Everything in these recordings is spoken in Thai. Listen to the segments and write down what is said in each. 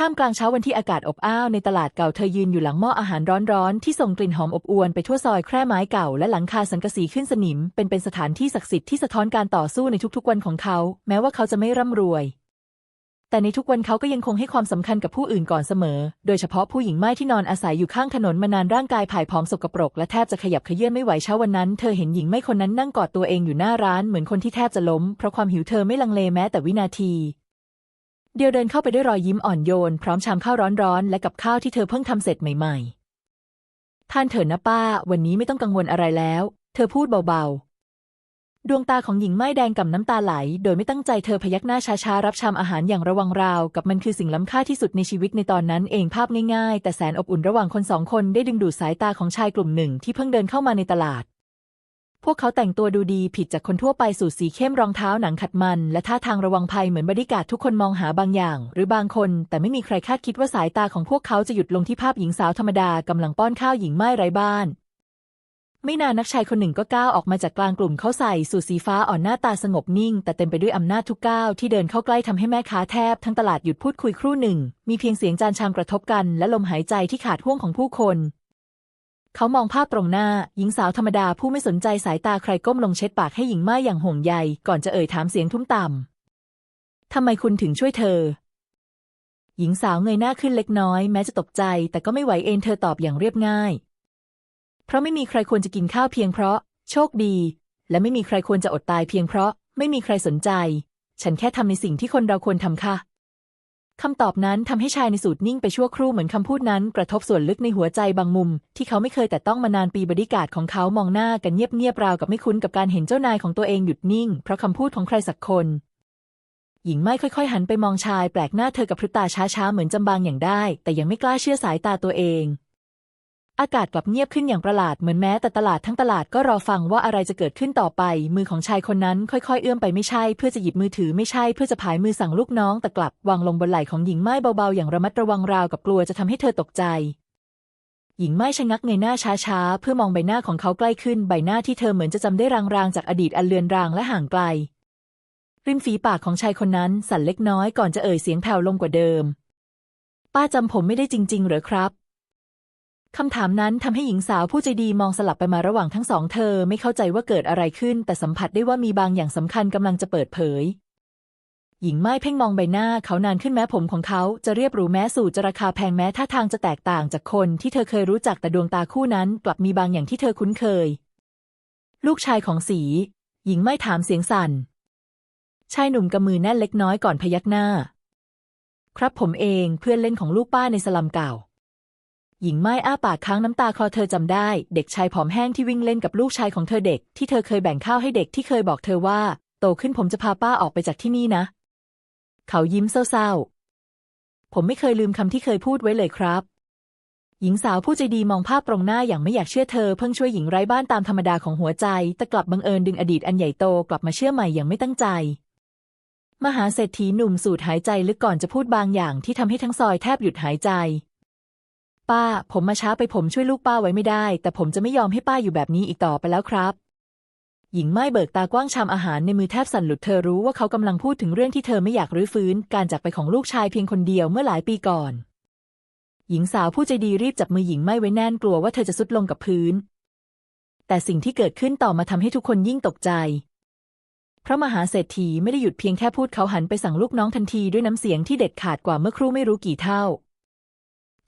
ท่ามกลางเช้าวันที่อากาศอบอ้าวในตลาดเก่าเธอยืนอยู่หลังหม้ออาหารร้อนๆ ที่ส่งกลิ่นหอมอบอวนไปทั่วซอยแคร่ไม้เก่าและหลังคาสังกะสีขึ้นสนิม เป็นเป็นสถานที่ศักดิ์สิทธิ์ที่สะท้อนการต่อสู้ในทุกๆวันของเขา แม้ว่าเขาจะไม่ร่ำรวย แต่ในทุกวันเขาก็ยังคงให้ความสำคัญกับผู้อื่นก่อนเสมอ โดยเฉพาะผู้หญิงไม้ที่นอนอาศัยอยู่ข้างถนนมานานร่างกายผายผอมสกปรกและแทบจะขยับเขยื้อนไม่ไหวเช้าวันนั้น เธอเห็นหญิงไม้คนนั้นนั่งกอดตัวเองอยู่หน้าร้านเหมือนคนที่แทบจะล้มเพราะความหิวเธอไม่ลังเลแม้แต่วินาที เดียวเดินเข้าไปด้วยรอยยิ้มอ่อนโยน พร้อมชามข้าวร้อนๆ และกับข้าวที่เธอเพิ่งทำเสร็จใหม่ ๆ ท่านเถิดนะป้า วันนี้ไม่ต้องกังวลอะไรแล้ว เธอพูดเบาๆ ดวงตาของหญิงไม้แดงกับน้ำตาไหล โดยไม่ตั้งใจเธอพยักหน้าช้าๆ รับชามอาหารอย่างระวังราว กับมันคือสิ่งล้ำค่าที่สุดในชีวิตในตอนนั้นเองภาพง่ายๆ แต่แสนอบอุ่นระหว่างคนสองคนได้ดึงดูดสายตาของชายกลุ่มหนึ่งที่เพิ่งเดินเข้ามาในตลาด วกเขาแต่งตัวดูดีผิดจากคนทั่วไปสูทสีเข้มรองเท้าหนังขัดมัน และท่าทางระวังภัยเหมือนบริการทุกคนมองหาบางอย่าง หรือบางคน แต่ไม่มีใครคาดคิดว่าสายตาของพวกเขาจะหยุดลงที่ภาพหญิงสาวธรรมดากำลังป้อนข้าวหญิงไม้ไร้บ้านไม่นานนักชายคนหนึ่งก็ก้าวออกมาจากกลางกลุ่มเขาใส่สูทสีฟ้าอ่อนหน้าตาสงบนิ่ง แต่เต็มไปด้วยอำนาจทุกก้าวที่เดินเข้าใกล้ทำให้แม่ค้าแทบทั้งตลาดหยุดพูดคุยครู่หนึ่ง มีเพียงเสียงจานชามกระทบกัน และลมหายใจที่ขาดห่วงของผู้คน เขามองภาพตรงหน้า หญิงสาวธรรมดาผู้ไม่สนใจสายตาใครก้มลงเช็ดปากให้หญิงไม้อย่างห่วงใย ก่อนจะเอ่ยถามเสียงทุ้มต่ำทำไมคุณถึงช่วยเธอ หญิงสาวเงยหน้าขึ้นเล็กน้อยแม้จะตกใจ แต่ก็ไม่ไหวเองเธอตอบอย่างเรียบง่าย เพราะไม่มีใครควรจะกินข้าวเพียงเพราะ โชคดี และไม่มีใครควรจะอดตายเพียงเพราะ ไม่มีใครสนใจ ฉันแค่ทำในสิ่งที่คนเราควรทำค่ะ คำตอบนั้นทำให้ชายในสูตรนิ่งไปชั่วครู่เหมือนคำพูดนั้นกระทบส่วนลึกในหัวใจบางมุม ที่เขาไม่เคยแต่ต้องมานานปีบริการของเขามองหน้ากันเงียบๆราวกับไม่คุ้นกับการเห็นเจ้านายของตัวเองหยุดนิ่ง เพราะคำพูดของใครสักคน หญิงไม่ค่อยๆ หันไปมองชายแปลกหน้าเธอกับพริบตาช้าๆเหมือนจำบางอย่างได้ แต่ยังไม่กล้าเชื่อสายตาตัวเอง อากาศกลับเงียบขึ้นอย่างประหลาดเหมือนแม้แต่ตลาดทั้งตลาดก็รอฟังว่าอะไรจะเกิดขึ้นต่อไป มือของชายคนนั้นค่อยๆ เอื้อมไปไม่ใช่ เพื่อจะหยิบมือถือไม่ใช่เพื่อจะผายมือสั่งลูกน้อง แต่กลับวางลงบนไหล่ของหญิงไม้เบาๆ อย่างระมัดระวังราวกับกลัวจะทำให้เธอตกใจ หญิงไม้ชะงักเงยหน้าช้าๆ เพื่อมองใบหน้าของเขาใกล้ขึ้นใบหน้าที่เธอเหมือนจะจำได้รางๆจากอดีตอันเลือนรางและห่างไกลริมฝีปากของชายคนนั้นสั่นเล็กน้อยก่อนจะเอ่ยเสียงแผ่วลงกว่าเดิม ป้าจำผมไม่ได้จริง ๆ เหรอครับ คำถามนั้นทำให้หญิงสาวผู้ใจดีมองสลับไปมาระหว่างทั้งสองเธอไม่เข้าใจว่าเกิดอะไรขึ้น แต่สัมผัสได้ว่ามีบางอย่างสำคัญกำลังจะเปิดเผย หญิงไม้เพ่งมองใบหน้าเขานานขึ้นแม้ผมของเขาจะเรียบหรูแม้สูตรจะราคาแพงแม้ท่าทางจะแตกต่างจากคนที่เธอเคยรู้จักแต่ดวงตาคู่นั้น กลับมีบางอย่างที่เธอคุ้นเคย ลูกชายของสี หญิงไม้ถามเสียงสั่นชายหนุ่มกำมือแน่นเล็กน้อยก่อนพยักหน้า ครับผมเองเพื่อนเล่นของลูกป้าในสลัมเก่า หญิงไม้อ้าปากค้างน้ำตาคลอเธอจำได้ เด็กชายผอมแห้งที่วิ่งเล่นกับลูกชายของเธอเด็ก ที่เธอเคยแบ่งข้าวให้เด็กที่เคยบอกเธอว่า โตขึ้นผมจะพาป้าออกไปจากที่นี่นะ เขายิ้มเศร้าๆ ผมไม่เคยลืมคำที่เคยพูดไว้เลยครับ หญิงสาวผู้ใจดีมองภาพตรงหน้าอย่างไม่อยากเชื่อเธอเพิ่งช่วยหญิงไร้บ้านตามธรรมดาของหัวใจ แต่กลับบังเอิญดึงอดีตอันใหญ่โตกลับมาเชื่อใหม่อย่างไม่ตั้งใจมหาเศรษฐีหนุ่มสูดหายใจลึกก่อนจะพูดบางอย่างที่ทำให้ทั้งซอยแทบหยุดหายใจ ป้า ผมมาช้าไปผมช่วยลูกป้าไว้ไม่ได้ แต่ผมจะไม่ยอมให้ป้าอยู่แบบนี้อีกต่อไปแล้วครับ หญิงไม้เบิกตากว้างชามอาหารในมือแทบสั่นหลุดเธอรู้ว่าเขากำลังพูดถึงเรื่องที่เธอไม่อยากรื้อฟื้น การจากไปของลูกชายเพียงคนเดียวเมื่อหลายปีก่อน หญิงสาวผู้ใจดีรีบจับมือหญิงไม้ไว้แน่นกลัวว่าเธอจะสุดลงกับพื้น แต่สิ่งที่เกิดขึ้นต่อมาทำให้ทุกคนยิ่งตกใจเพราะมหาเศรษฐีไม่ได้หยุดเพียงแค่พูดเขาหันไปสั่งลูกน้องทันทีด้วยน้ำเสียงที่เด็ดขาดกว่าเมื่อครู่ไม่รู้กี่เท่า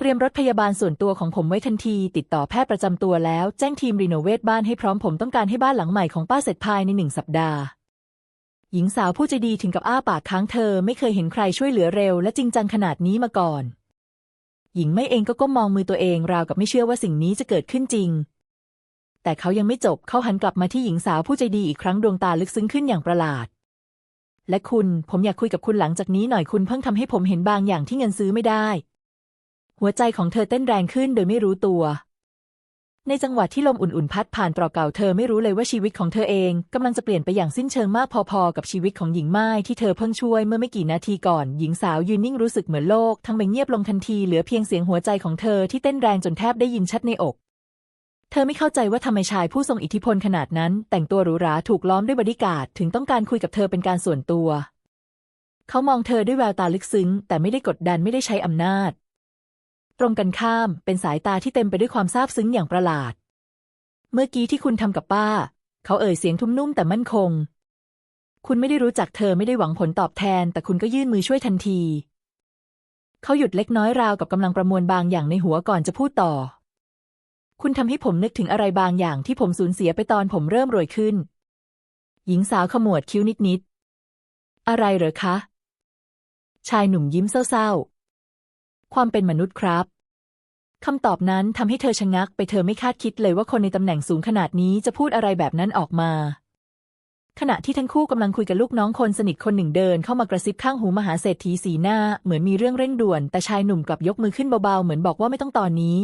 เตรียมรถพยาบาลส่วนตัวของผมไว้ทันที ติดต่อแพทย์ประจำตัวแล้ว แจ้งทีมรีโนเวทบ้านให้พร้อมผมต้องการให้บ้านหลังใหม่ของป้าเสร็จภายในหนึ่งสัปดาห์ หญิงสาวผู้ใจดีถึงกับอ้าปากค้างเธอ ไม่เคยเห็นใครช่วยเหลือเร็ว และจริงจังขนาดนี้มาก่อน หญิงไม่เองก็ก้มมองมือตัวเองราวกับไม่เชื่อว่าสิ่งนี้จะเกิดขึ้นจริง แต่เขายังไม่จบเขาหันกลับมาที่หญิงสาวผู้ใจดีอีกครั้งดวงตาลึกซึ้งขึ้นอย่างประหลาด และคุณ ผมอยากคุยกับคุณหลังจากนี้หน่อยคุณเพิ่งทำให้ผมเห็นบางอย่างที่เงินซื้อไม่ได้ หัวใจของเธอเต้นแรงขึ้นโดยไม่รู้ตัว ในจังหวะที่ลมอุ่นๆพัดผ่านตรอกเก่าเธอไม่รู้เลยว่าชีวิตของเธอเองกำลังจะเปลี่ยนไปอย่างสิ้นเชิงมากพอๆ กับชีวิตของหญิงไม้ที่เธอเพิ่งช่วยเมื่อไม่กี่นาทีก่อน หญิงสาวยืนนิ่งรู้สึกเหมือนโลกทั้งใบเงียบลงทันทีเหลือเพียงเสียงหัวใจของเธอที่เต้นแรงจนแทบได้ยินชัดในอกเธอไม่เข้าใจว่าทำไมชายผู้ทรงอิทธิพลขนาดนั้น แต่งตัวหรูหราถูกล้อมด้วยบอดี้การถึงต้องการคุยกับเธอเป็นการส่วนตัว เขามองเธอด้วยแววตาลึกซึ้ง แต่ไม่ได้กดดันไม่ได้ใช้อำนาจ ตรงกันข้ามเป็นสายตาที่เต็มไปด้วยความซาบซึ้งอย่างประหลาด เมื่อกี้ที่คุณทำกับป้า เขาเอ่ยเสียงทุ่มนุ่มแต่มั่นคง คุณไม่ได้รู้จักเธอไม่ได้หวังผลตอบแทน แต่คุณก็ยื่นมือช่วยทันที เขาหยุดเล็กน้อยราวกับกำลังประมวลบางอย่างในหัวก่อนจะพูดต่อ คุณทำให้ผมนึกถึงอะไรบางอย่างที่ผมสูญเสียไปตอนผมเริ่มรวยขึ้น หญิงสาวขมวดคิ้วนิดๆอะไรเหรอคะ ชายหนุ่มยิ้มเศร้าๆ ความเป็นมนุษย์ครับคำตอบนั้นทำให้เธอชะงักไปเธอไม่คาดคิดเลยว่าคนในตำแหน่งสูงขนาดนี้จะพูดอะไรแบบนั้นออกมา ขณะที่ทั้งคู่กำลังคุยกับลูกน้องคนสนิทคนหนึ่งเดิน เข้ามากระซิบข้างหูมหาเศรษฐีสีหน้า เหมือนมีเรื่องเร่งด่วน แต่ชายหนุ่มกลับยกมือขึ้นเบาๆ เหมือนบอกว่าไม่ต้องตอนนี้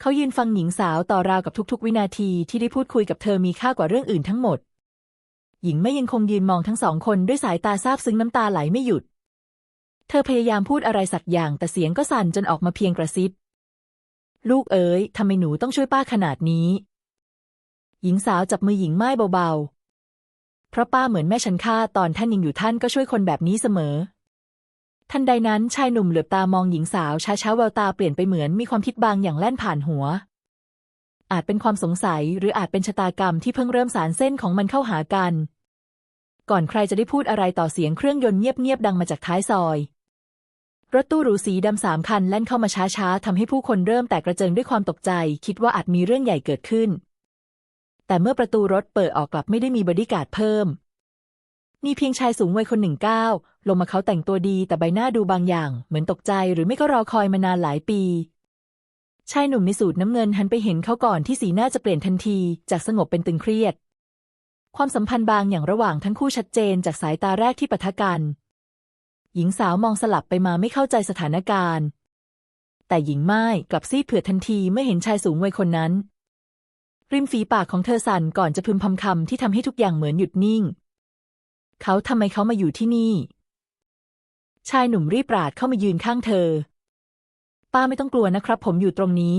เขายืนฟังหญิงสาวต่อราวกับทุกๆ วินาทีที่ได้พูดคุยกับเธอมีค่ากว่าเรื่องอื่นทั้งหมด หญิงไม่ยังคงยืนมองทั้งสองคนด้วยสายตาซาบซึ้งน้ำตาไหลไม่หยุด ธอพยายามพูดอะไรสักอย่างแต่เสียงก็สั่นจนออกมาเพียงกระซิบ ลูกเอ๋ยทำไมหนูต้องช่วยป้าขนาดนี้ หญิงสาวจับมือหญิงไม้เบาๆ เพราะป้าเหมือนแม่ฉันฆ่าตอนท่านยังอยู่ท่านก็ช่วยคนแบบนี้เสมอ ทันใดนั้นชายหนุ่มเหลือบตามองหญิงสาวช้าๆแววตาเปลี่ยนไปเหมือนมีความคิดบางอย่างแล่นผ่านหัว อาจเป็นความสงสัยหรืออาจเป็นชะตากรรมที่เพิ่งเริ่มสารเส้นของมันเข้าหากัน ก่อนใครจะได้พูดอะไรต่อเสียงเครื่องยนต์เงียบๆดังมาจากท้ายซอย รถตู้หรูสีดำสามคันแล่นเข้ามาช้าๆทำให้ผู้คนเริ่มแตกกระเจิงด้วยความตกใจ คิดว่าอาจมีเรื่องใหญ่เกิดขึ้น แต่เมื่อประตูรถเปิดออกกลับไม่ได้มีบอดี้การ์ดเพิ่ม มีเพียงชายสูงวัยคนหนึ่งก้าวลงมาเขาแต่งตัวดีแต่ใบหน้าดูบางอย่าง เหมือนตกใจหรือไม่ก็รอคอยมานานหลายปี ชายหนุ่มในสูตรน้ำเงินหันไปเห็นเขาก่อนที่สีหน้าจะเปลี่ยนทันที จากสงบเป็นตึงเครียด ความสัมพันธ์บางอย่างระหว่างทั้งคู่ชัดเจนจากสายตาแรกที่ปะทะกัน หญิงสาวมองสลับไปมาไม่เข้าใจสถานการณ์ แต่หญิงไม้กลับซีดเผือดทันทีเมื่อเห็นชายสูงวัยคนนั้น ริมฝีปากของเธอสั่นก่อนจะพึมพำคำที่ทำให้ทุกอย่างเหมือนหยุดนิ่ง เขาทำไมเขามาอยู่ที่นี่ ชายหนุ่มรีบปราดเข้ามายืนข้างเธอ ป้าไม่ต้องกลัวนะครับ ผมอยู่ตรงนี้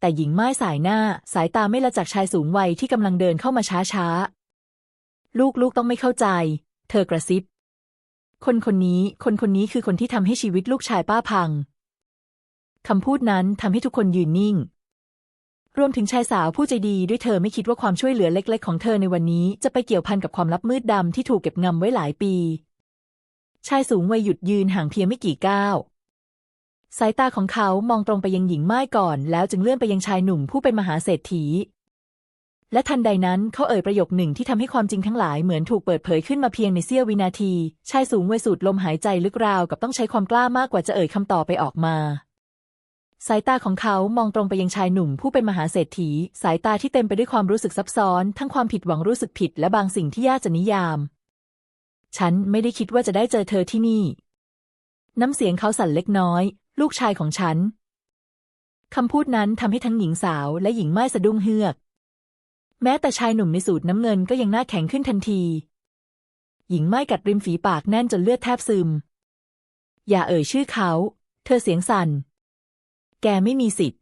แต่หญิงไม้สายหน้าสายตาไม่ละจากชายสูงวัยที่กำลังเดินเข้ามาช้าช้าๆลูกลูกต้องไม่เข้าใจ เธอกระซิบ คนคนนี้ คนคนนี้คือคนที่ทำให้ชีวิตลูกชายป้าพังคำพูดนั้นทำให้ทุกคนยืนนิ่ง รวมถึงชายสาวผู้ใจดีด้วยเธอไม่คิดว่าความช่วยเหลือเล็ก ๆ ของเธอในวันนี้ จะไปเกี่ยวพันกับความลับมืดดำที่ถูกเก็บงำไว้หลายปี ชายสูงวัยหยุดยืนห่างเพียงไม่กี่ก้าวสายตาของเขามองตรงไปยังหญิงไม้ก่อน แล้วจึงเลื่อนไปยังชายหนุ่มผู้เป็นมหาเศรษฐี และทันใดนั้นเขาเอ่ยประโยคหนึ่งที่ทำให้ความจริงทั้งหลายเหมือนถูกเปิดเผยขึ้นมาเพียงในเสี้ยววินาที ชายสูงวัยสูดลมหายใจลึกราวกับต้องใช้ความกล้ามากกว่าจะเอ่ยคำตอบไปออกมา สายตาของเขามองตรงไปยังชายหนุ่มผู้เป็นมหาเศรษฐี สายตาที่เต็มไปด้วยความรู้สึกซับซ้อน ทั้งความผิดหวังรู้สึกผิดและบางสิ่งที่ยากจะนิยาม ฉันไม่ได้คิดว่าจะได้เจอเธอที่นี่ น้ำเสียงเขาสั่นเล็กน้อย ลูกชายของฉันคำพูดนั้นทำให้ทั้งหญิงสาวและหญิงไม้สะดุ้งเฮือก แม้แต่ชายหนุ่มในสูตรน้ำเงินก็ยังหน้าแข็งขึ้นทันที หญิงไม้กัดริมฝีปากแน่นจนเลือดแทบซึม อย่าเอ่ยชื่อเขา เธอเสียงสั่น แกไม่มีสิทธิ์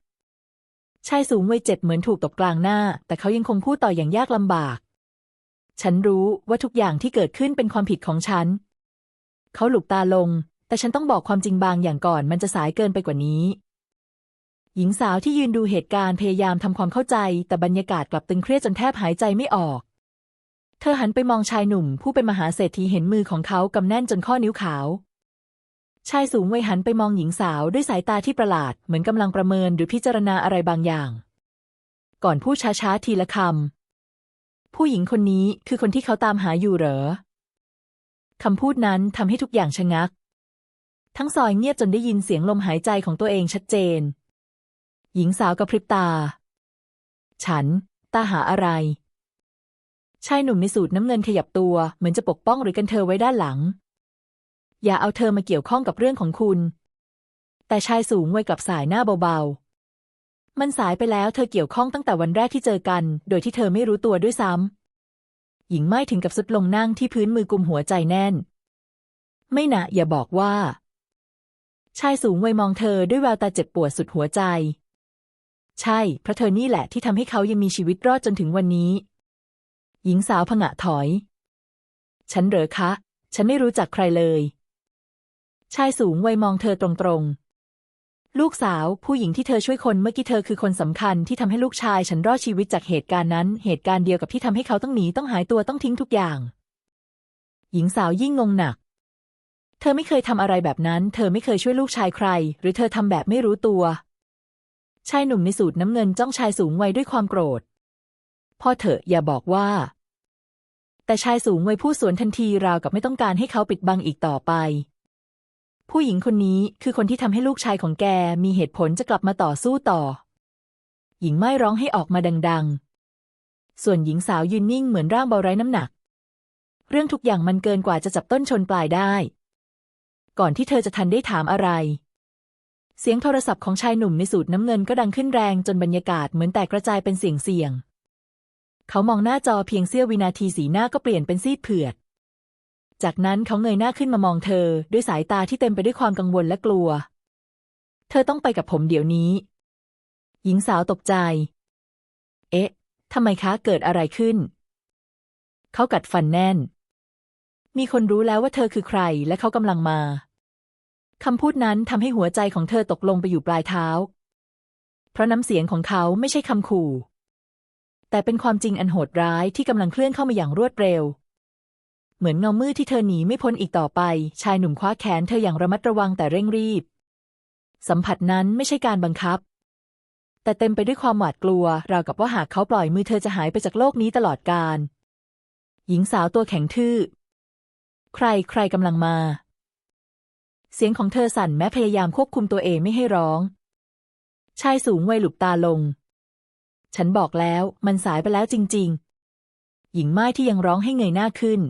ชายสูงวัยเจ็บเหมือนถูกตบกลางหน้า แต่เขายังคงพูดต่ออย่างยากลำบาก ฉันรู้ว่าทุกอย่างที่เกิดขึ้นเป็นความผิดของฉัน เขาหลุกตาลง แต่ฉันต้องบอกความจริงบางอย่างก่อนมันจะสายเกินไปกว่านี้ หญิงสาวที่ยืนดูเหตุการณ์พยายามทำความเข้าใจ แต่บรรยากาศกลับตึงเครียดจนแทบหายใจไม่ออก เธอหันไปมองชายหนุ่ม ผู้เป็นมหาเศรษฐีเห็นมือของเขากำแน่นจนข้อนิ้วขาว ชายสูงวัยหันไปมองหญิงสาวด้วยสายตาที่ประหลาด เหมือนกำลังประเมินหรือพิจารณาอะไรบางอย่าง ก่อนพูดช้าๆทีละคำผู้หญิงคนนี้คือคนที่เขาตามหาอยู่เหรอคำพูดนั้นทำให้ทุกอย่างชะงัก ทั้งซอยเงียบจนได้ยินเสียงลมหายใจของตัวเองชัดเจน หญิงสาวกระพริบตา ฉัน ตาหาอะไร ชายหนุ่มในสูตรน้ำเงินขยับตัว เหมือนจะปกป้องหรือกันเธอไว้ด้านหลัง อย่าเอาเธอมาเกี่ยวข้องกับเรื่องของคุณ แต่ชายสูงวัยกลับสายหน้าเบาๆ มันสายไปแล้วเธอเกี่ยวข้องตั้งแต่วันแรกที่เจอกัน โดยที่เธอไม่รู้ตัวด้วยซ้ำ หญิงไม้ถึงกับสุดลงนั่งที่พื้นมือกุมหัวใจแน่น ไม่นะอย่าบอกว่าชายสูงวัยมองเธอด้วยแววตาเจ็บปวดสุดหัวใจ ใช่ เพราะเธอนี่แหละที่ทำให้เขายังมีชีวิตรอดจนถึงวันนี้ หญิงสาวผงะถอย ฉันเหรอคะ ฉันไม่รู้จักใครเลย ชายสูงวัยมองเธอตรงๆ ลูกสาวผู้หญิงที่เธอช่วยคนเมื่อกี้เธอคือคนสำคัญที่ทำให้ลูกชายฉันรอดชีวิตจากเหตุการณ์นั้น เหตุการณ์เดียวกับที่ทำให้เขาต้องหนีต้องหายตัวต้องทิ้งทุกอย่าง หญิงสาวยิ่งงงหนักเธอไม่เคยทำอะไรแบบนั้น เธอไม่เคยช่วยลูกชายใคร หรือเธอทำแบบไม่รู้ตัว ชายหนุ่มในสูตรน้ำเงินจ้องชายสูงวัยด้วยความโกรธ พ่อเถอะอย่าบอกว่า แต่ชายสูงวัยพูดสวนทันทีราวกับไม่ต้องการให้เขาปิดบังอีกต่อไป ผู้หญิงคนนี้คือคนที่ทำให้ลูกชายของแกมีเหตุผลจะกลับมาต่อสู้ต่อ หญิงไม้ร้องให้ออกมาดัง ๆ ส่วนหญิงสาวยืนนิ่งเหมือนร่างเบาไร้น้ำหนัก เรื่องทุกอย่างมันเกินกว่าจะจับต้นชนปลายได้ ก่อนที่เธอจะทันได้ถามอะไร เสียงโทรศัพท์ของชายหนุ่มในสูตรน้ำเงินก็ดังขึ้นแรงจนบรรยากาศเหมือนแตกกระจายเป็นเสียงเสียง เขามองหน้าจอเพียงเสี้ยววินาทีสีหน้าก็เปลี่ยนเป็นซีดเผือด จากนั้นเขาเงยหน้าขึ้นมามองเธอ ด้วยสายตาที่เต็มไปด้วยความกังวลและกลัว เธอต้องไปกับผมเดี๋ยวนี้ หญิงสาวตกใจ เอ๊ะทำไมคะเกิดอะไรขึ้น เขากัดฟันแน่น มีคนรู้แล้วว่าเธอคือใครและเขากำลังมา คำพูดนั้นทำให้หัวใจของเธอตกลงไปอยู่ปลายเท้า เพราะน้ำเสียงของเขาไม่ใช่คำขู่ แต่เป็นความจริงอันโหดร้ายที่กำลังเคลื่อนเข้ามาอย่างรวดเร็ว เหมือนเงามืดที่เธอหนีไม่พ้นอีกต่อไป ชายหนุ่มคว้าแขนเธออย่างระมัดระวังแต่เร่งรีบ สัมผัสนั้นไม่ใช่การบังคับ แต่เต็มไปด้วยความหวาดกลัว ราวกับว่าหากเขาปล่อยมือเธอจะหายไปจากโลกนี้ตลอดกาลหญิงสาวตัวแข็งทื่อ ใครใครกำลังมา เสียงของเธอสั่นแม้พยายามควบคุมตัวเองไม่ให้ร้อง ชายสูงวัยหลุบตาลง ฉันบอกแล้วมันสายไปแล้วจริง ๆ หญิงไม้ที่ยังร้องให้เงยหน้าขึ้น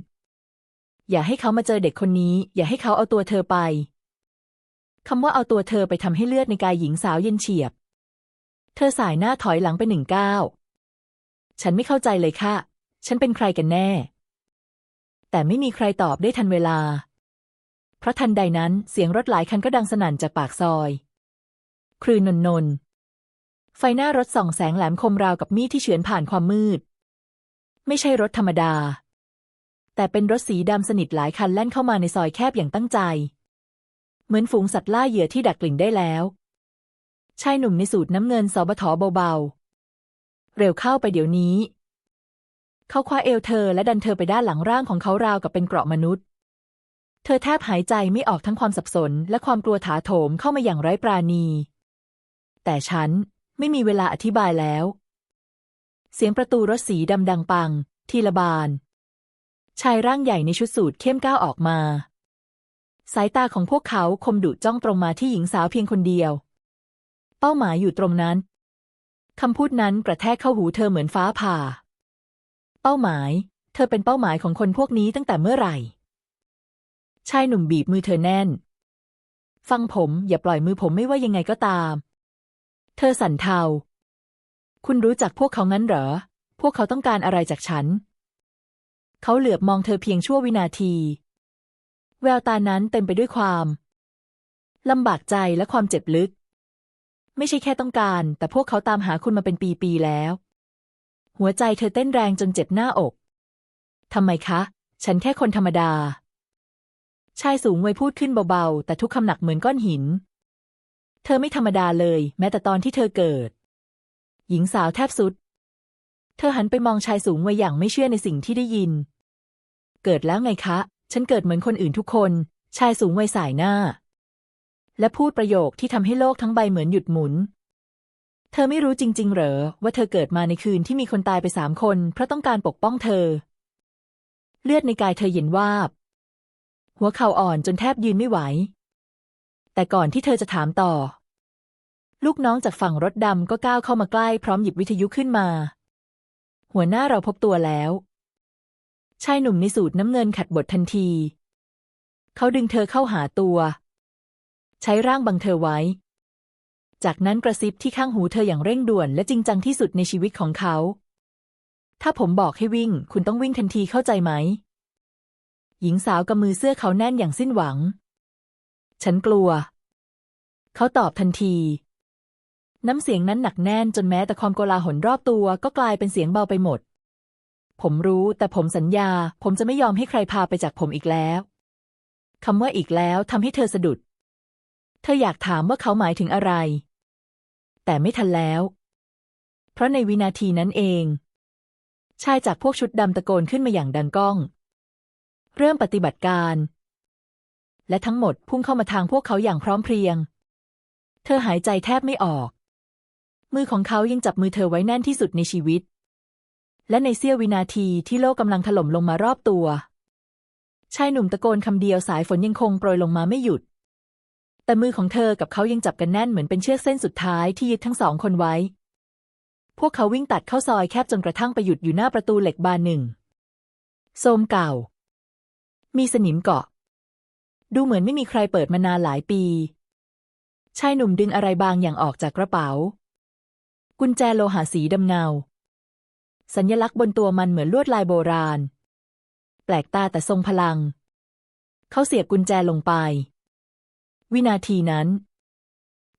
อย่าให้เขามาเจอเด็กคนนี้ อย่าให้เขาเอาตัวเธอไปคำว่าเอาตัวเธอไปทำให้เลือดในกายหญิงสาวเย็นเฉียบ เธอสายหน้าถอยหลังไปหนึ่งก้าว ฉันไม่เข้าใจเลยค่ะ ฉันเป็นใครกันแน่ แต่ไม่มีใครตอบได้ทันเวลา เพราะทันใดนั้นเสียงรถหลายคันก็ดังสนั่นจากปากซอย ครืนนนนไฟหน้ารถส่องแสงแหลมคมราวกับมีดที่เฉือนผ่านความมืด ไม่ใช่รถธรรมดา แต่เป็นรถสีดำสนิทหลายคันแล่นเข้ามาในซอยแคบอย่างตั้งใจ เหมือนฝูงสัตว์ล่าเหยื่อที่ดักกลิ่นได้แล้วชายหนุ่มในสูตรน้ำเงินสบถเบาๆ เร็วเข้าไปเดี๋ยวนี้ เขาคว้าเอวเธอและดันเธอไปด้านหลังร่างของเขาราวกับเป็นเกราะมนุษย์ เธอแทบหายใจไม่ออกทั้งความสับสน และความกลัวถาโถมเข้ามาอย่างไร้ปราณี แต่ฉันไม่มีเวลาอธิบายแล้ว เสียงประตูรถสีดำดังปัง ทีละบาน ชายร่างใหญ่ในชุดสูทเข้มก้าวออกมา สายตาของพวกเขาคมดุจ้องตรงมาที่หญิงสาวเพียงคนเดียว เป้าหมายอยู่ตรงนั้นคำพูดนั้นกระแทกเข้าหูเธอเหมือนฟ้าผ่า เป้าหมาย เธอเป็นเป้าหมายของคนพวกนี้ตั้งแต่เมื่อไหร่ ชายหนุ่มบีบมือเธอแน่น ฟังผมอย่าปล่อยมือผมไม่ว่ายังไงก็ตาม เธอสั่นเทา คุณรู้จักพวกเขางั้นเหรอ พวกเขาต้องการอะไรจากฉัน เขาเหลือบมองเธอเพียงชั่ววินาที แววตานั้นเต็มไปด้วยความลำบากใจและความเจ็บลึก ไม่ใช่แค่ต้องการ แต่พวกเขาตามหาคุณมาเป็นปีๆแล้ว หัวใจเธอเต้นแรงจนเจ็บหน้าอกทำไมคะ ฉันแค่คนธรรมดา ชายสูงวัยพูดขึ้นเบาๆ แต่ทุกคำหนักเหมือนก้อนหิน เธอไม่ธรรมดาเลย แม้แต่ตอนที่เธอเกิด หญิงสาวแทบสุด เธอหันไปมองชายสูงวัยอย่างไม่เชื่อในสิ่งที่ได้ยิน เกิดแล้วไงคะ ฉันเกิดเหมือนคนอื่นทุกคน ชายสูงวัยสายหน้า และพูดประโยคที่ทำให้โลกทั้งใบเหมือนหยุดหมุน เธอไม่รู้จริง ๆ เหรอ ว่าเธอเกิดมาในคืนที่มีคนตายไปสามคน เพราะต้องการปกป้องเธอ เลือดในกายเธอเย็นวาบ หัวเข่าอ่อนจนแทบยืนไม่ไหว แต่ก่อนที่เธอจะถามต่อ ลูกน้องจากฝั่งรถดำก็ก้าวเข้ามาใกล้พร้อมหยิบวิทยุขึ้นมา หัวหน้าเราพบตัวแล้ว ชายหนุ่มในสูตรน้ำเงินขัดบททันที เขาดึงเธอเข้าหาตัว ใช้ร่างบังเธอไว้ จากนั้นกระซิบที่ข้างหูเธออย่างเร่งด่วนและจริงจังที่สุดในชีวิตของเขา ถ้าผมบอกให้วิ่ง คุณต้องวิ่งทันทีเข้าใจไหม หญิงสาวกำมือเสื้อเขาแน่นอย่างสิ้นหวัง ฉันกลัว เขาตอบทันที น้ำเสียงนั้นหนักแน่นจนแม้แต่ความโกลาหลรอบตัวก็กลายเป็นเสียงเบาไปหมด ผมรู้แต่ผมสัญญา ผมจะไม่ยอมให้ใครพาไปจากผมอีกแล้วคำว่าอีกแล้วทำให้เธอสะดุด เธออยากถามว่าเขาหมายถึงอะไร แต่ไม่ทันแล้ว เพราะในวินาทีนั้นเอง ชายจากพวกชุดดำตะโกนขึ้นมาอย่างดังก้อง เริ่มปฏิบัติการ และทั้งหมดพุ่งเข้ามาทางพวกเขาอย่างพร้อมเพรียง เธอหายใจแทบไม่ออก มือของเขายังจับมือเธอไว้แน่นที่สุดในชีวิต และในเสี้ยววินาทีที่โลกกำลังถล่มลงมารอบตัว ชายหนุ่มตะโกนคำเดียวสายฝนยังคงโปรยลงมาไม่หยุด แต่มือของเธอกับเขายังจับกันแน่นเหมือนเป็นเชือกเส้นสุดท้ายที่ยึดทั้งสองคนไว้ พวกเขาวิ่งตัดเข้าซอยแคบจนกระทั่งไปหยุดอยู่หน้าประตูเหล็กบานหนึ่งโซมเก่า มีสนิมเกาะ ดูเหมือนไม่มีใครเปิดมานานหลายปี ชายหนุ่มดึงอะไรบางอย่างออกจากกระเป๋า กุญแจโลหะสีดำเงา สัญลักษณ์บนตัวมันเหมือนลวดลายโบราณ แปลกตาแต่ทรงพลัง เขาเสียบกุญแจลงไป วินาทีนั้น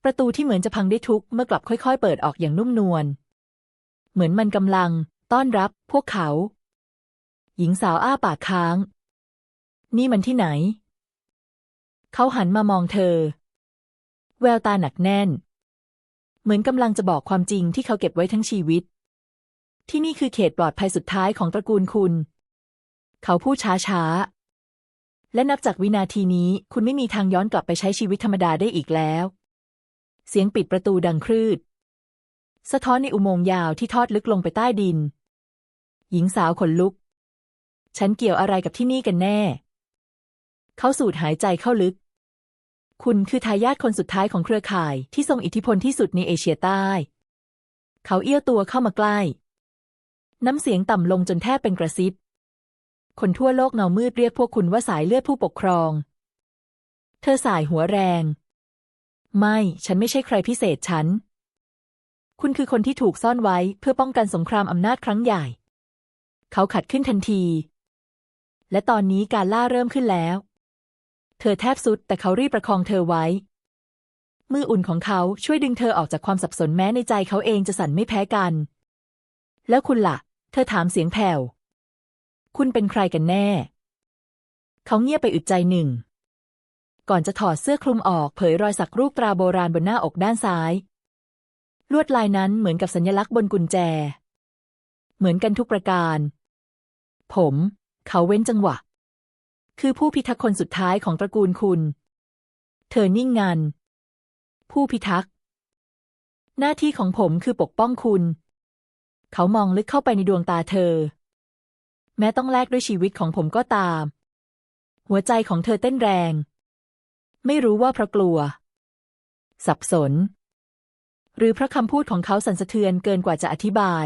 ประตูที่เหมือนจะพังได้ทุกเมื่อกลับค่อย ๆ เปิดออกอย่างนุ่มนวล เหมือนมันกำลัง ต้อนรับพวกเขาหญิงสาวอ้าปากค้าง นี่มันที่ไหน เขาหันมามองเธอ แววตาหนักแน่น เหมือนกำลังจะบอกความจริงที่เขาเก็บไว้ทั้งชีวิต ที่นี่คือเขตปลอดภัยสุดท้ายของตระกูลคุณ เขาพูดช้าๆและนับจากวินาทีนี้คุณไม่มีทางย้อนกลับไปใช้ชีวิตธรรมดาได้อีกแล้ว เสียงปิดประตูดังครืด สะท้อนในอุโมงค์ยาวที่ทอดลึกลงไปใต้ดิน หญิงสาวขนลุก ฉันเกี่ยวอะไรกับที่นี่กันแน่ เขาสูดหายใจเข้าลึก คุณคือทายาทคนสุดท้ายของเครือข่ายที่ทรงอิทธิพลที่สุดในเอเชียใต้ เขาเอี้ยวตัวเข้ามาใกล้ น้ำเสียงต่ำลงจนแทบเป็นกระซิบ คนทั่วโลกเงามืดเรียกพวกคุณว่าสายเลือดผู้ปกครอง เธอสายหัวแรง ไม่ ฉันไม่ใช่ใครพิเศษฉัน คุณคือคนที่ถูกซ่อนไว้เพื่อป้องกันสงครามอำนาจครั้งใหญ่ เขาขัดขึ้นทันทีและตอนนี้การล่าเริ่มขึ้นแล้ว ธอแทบสุด แต่เขารีบประคองเธอไว้ มืออุ่นของเขาช่วยดึงเธอออกจากความสับสนแม้ในใจเขาเองจะสั่นไม่แพ้กัน แล้วคุณละ่ะ เธอถามเสียงแผ่ว คุณเป็นใครกันแน่ เขาเงียบไปอึดใจหนึ่ง ก่อนจะถอดเสื้อคลุมออกเผยรอยสักรูปตราโบราณบนหน้าอกด้านซ้าย ลวดลายนั้นเหมือนกับสัญลักษณ์บนกุญแจ เหมือนกันทุกประการ ผม เขาเว้นจังหวะ คือผู้พิทักษ์คนสุดท้ายของตระกูลคุณ เธอนิ่งงัน ผู้พิทักษ์ หน้าที่ของผมคือปกป้องคุณ เขามองลึกเข้าไปในดวงตาเธอ แม้ต้องแลกด้วยชีวิตของผมก็ตาม หัวใจของเธอเต้นแรง ไม่รู้ว่าเพราะกลัว สับสน หรือเพราะคำพูดของเขาสั่นสะเทือนเกินกว่าจะอธิบาย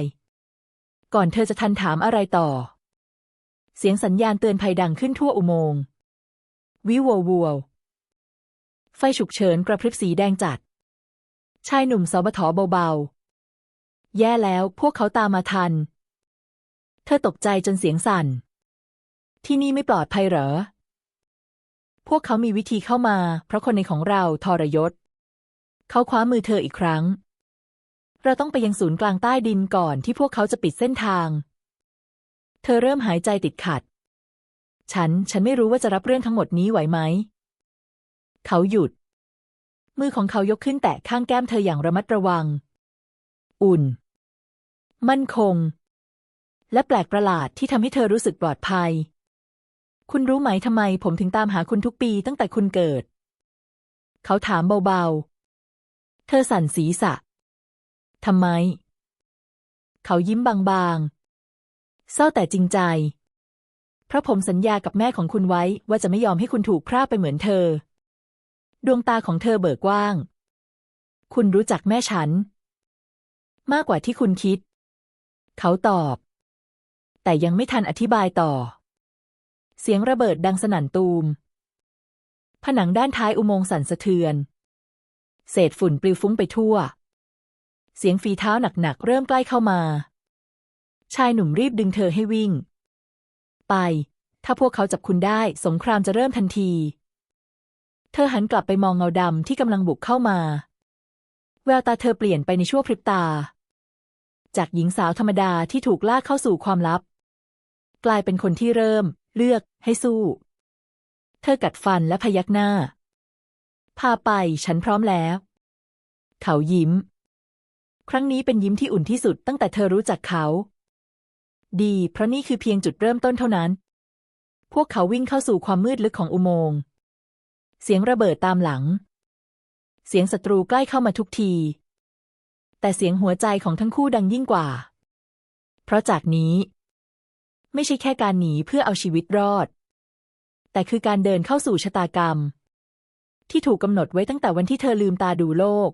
ก่อนเธอจะทันถามอะไรต่อ เสียงสัญญาณเตือนภัยดังขึ้นทั่วอุโมงค์วิววัววไฟฉุกเฉินกระพริบสีแดงจัด ชายหนุ่มสบถเบาๆ แย่แล้วพวกเขาตามมาทัน เธอตกใจจนเสียงสั่น ที่นี่ไม่ปลอดภัยเหรอ พวกเขามีวิธีเข้ามา เพราะคนในของเราทรยศ เขาคว้ามือเธออีกครั้ง เราต้องไปยังศูนย์กลางใต้ดินก่อนที่พวกเขาจะปิดเส้นทาง เธอเริ่มหายใจติดขัด ฉัน ฉันไม่รู้ว่าจะรับเรื่องทั้งหมดนี้ไหวไหม เขาหยุด มือของเขายกขึ้นแตะข้างแก้มเธออย่างระมัดระวัง อุ่น มั่นคง และแปลกประหลาดที่ทำให้เธอรู้สึกปลอดภัย คุณรู้ไหมทำไมผมถึงตามหาคุณทุกปีตั้งแต่คุณเกิด เขาถามเบาๆ เธอสั่นศีรษะทำไม เขายิ้มบางๆ เศร้าแต่จริงใจ เพราะผมสัญญากับแม่ของคุณไว้ว่าจะไม่ยอมให้คุณถูกพร่าไปเหมือนเธอ ดวงตาของเธอเบิกกว้าง คุณรู้จักแม่ฉัน มากกว่าที่คุณคิด เขาตอบ แต่ยังไม่ทันอธิบายต่อ เสียงระเบิดดังสนั่นตูม ผนังด้านท้ายอุโมงค์สั่นสะเทือน เศษฝุ่นปลิวฟุ้งไปทั่ว เสียงฝีเท้าหนักๆเริ่มใกล้เข้ามา ชายหนุ่มรีบดึงเธอให้วิ่ง ไป ถ้าพวกเขาจับคุณได้ สงครามจะเริ่มทันที เธอหันกลับไปมองเงาดำที่กำลังบุกเข้ามา แววตาเธอเปลี่ยนไปในชั่วพริบตา จากหญิงสาวธรรมดาที่ถูกลากเข้าสู่ความลับ กลายเป็นคนที่เริ่ม เลือก ให้สู้ เธอกัดฟันและพยักหน้า พาไปฉันพร้อมแล้ว เขายิ้มครั้งนี้เป็นยิ้มที่อุ่นที่สุดตั้งแต่เธอรู้จักเขา ดี เพราะนี่คือเพียงจุดเริ่มต้นเท่านั้น พวกเขาวิ่งเข้าสู่ความมืดลึกของอุโมงค์ เสียงระเบิดตามหลัง เสียงศัตรูใกล้เข้ามาทุกที แต่เสียงหัวใจของทั้งคู่ดังยิ่งกว่า เพราะจากนี้ ไม่ใช่แค่การหนีเพื่อเอาชีวิตรอด แต่คือการเดินเข้าสู่ชะตากรรม ที่ถูกกำหนดไว้ตั้งแต่วันที่เธอลืมตาดูโลก